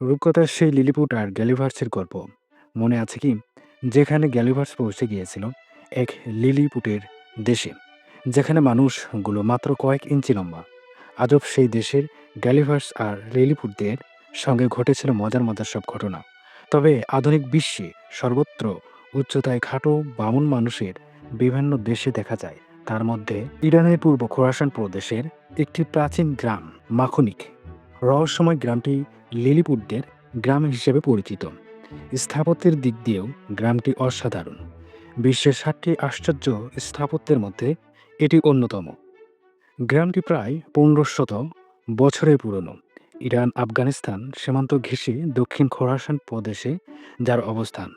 রূপকথার সেই লিলিপুট আর গ্যালিভার্সের গল্প। মনে আছে কি? যেখানে গ্যালিভার্স পৌঁছে গিয়েছিল এক লিলিপুটের দেশে, যেখানে মানুষগুলো মাত্র কয়েক ইঞ্চি লম্বা। আজব সেই দেশের গ্যালিভার্স আর লিলিপুটদের সঙ্গে ঘটেছিল মজার মজার সব ঘটনা। তবে আধুনিক বিশ্বে সর্বত্র উচ্চতায় খাটো বামুন মানুষের বিভিন্ন দেশে দেখা যায়। তার মধ্যে ইরানের পূর্ব খোরাসান প্রদেশের একটি প্রাচীন গ্রাম, মাখনিক। রহস্যময় গ্রামটি লিলিপুটদের গ্রাম হিসেবে পরিচিত। স্থাপত্যের দিক দিয়েও গ্রামটি অসাধারণ। বিশ্বের ষাটটি আশ্চর্য স্থাপত্যের মধ্যে এটি অন্যতম। গ্রামটি প্রায় পনেরো শত বছরের পুরনো। ইরান, আফগানিস্তান সীমান্ত ঘেঁষে দক্ষিণ খোরাসান প্রদেশে যার অবস্থান।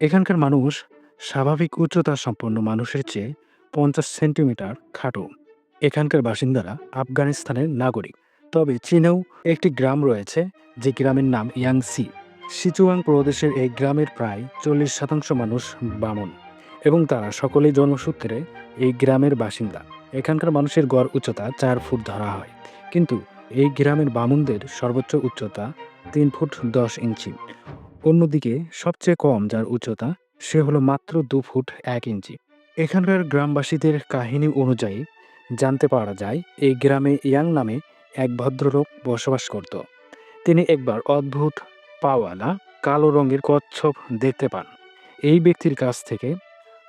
এখানকার মানুষ স্বাভাবিক উচ্চতা সম্পন্ন মানুষের চেয়ে পঞ্চাশ সেন্টিমিটার খাটো। এখানকার বাসিন্দারা আফগানিস্তানের নাগরিক। তবে চীনেও একটি গ্রাম রয়েছে যে গ্রামের নাম ইয়াংসি। সিচুয়াং প্রদেশের এই গ্রামের প্রায় চল্লিশ শতাংশ মানুষ বামন এবং তারা সকলেই জন্মসূত্রে এই গ্রামের বাসিন্দা। এখানকার মানুষের গড় উচ্চতা চার ফুট ধরা হয়। কিন্তু এই গ্রামের বামুনদের সর্বোচ্চ উচ্চতা তিন ফুট দশ ইঞ্চি। অন্যদিকে সবচেয়ে কম যার উচ্চতা, সে হলো মাত্র দু ফুট এক ইঞ্চি। এখানকার গ্রামবাসীদের কাহিনী অনুযায়ী জানতে পারা যায়, এই গ্রামে ইয়াং নামে এক ভদ্রলোক বসবাস করত। তিনি একবার অদ্ভুত পাওয়ালা কালো রঙের কচ্ছপ দেখতে পান। এই ব্যক্তির কাছ থেকে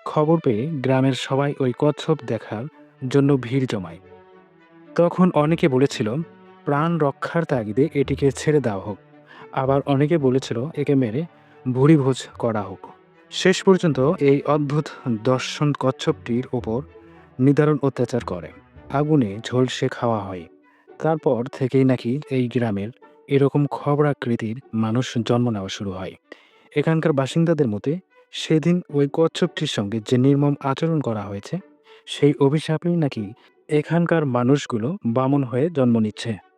খবর পেয়ে গ্রামের সবাই ওই কচ্ছপ দেখার জন্য ভিড় জমায়। তখন অনেকে বলেছিল, প্রাণ রক্ষার তাগিদে এটিকে ছেড়ে দেওয়া হোক। আবার অনেকে বলেছিল, একে মেরে ভুড়ি ভোজ করা হোক। শেষ পর্যন্ত এই অদ্ভুত দর্শন কচ্ছপটির ওপর নিদারুণ অত্যাচার করে। আগুনে ঝলসে খাওয়া হয়। তারপর থেকেই নাকি এই গ্রামের এরকম খবরাকৃতির মানুষ জন্ম নেওয়া শুরু হয়। এখানকার বাসিন্দাদের মতে, সেদিন ওই কচ্ছপটির সঙ্গে যে নির্মম আচরণ করা হয়েছে, সেই অভিশাপেই নাকি এখানকার মানুষগুলো বামন হয়ে জন্ম নিচ্ছে।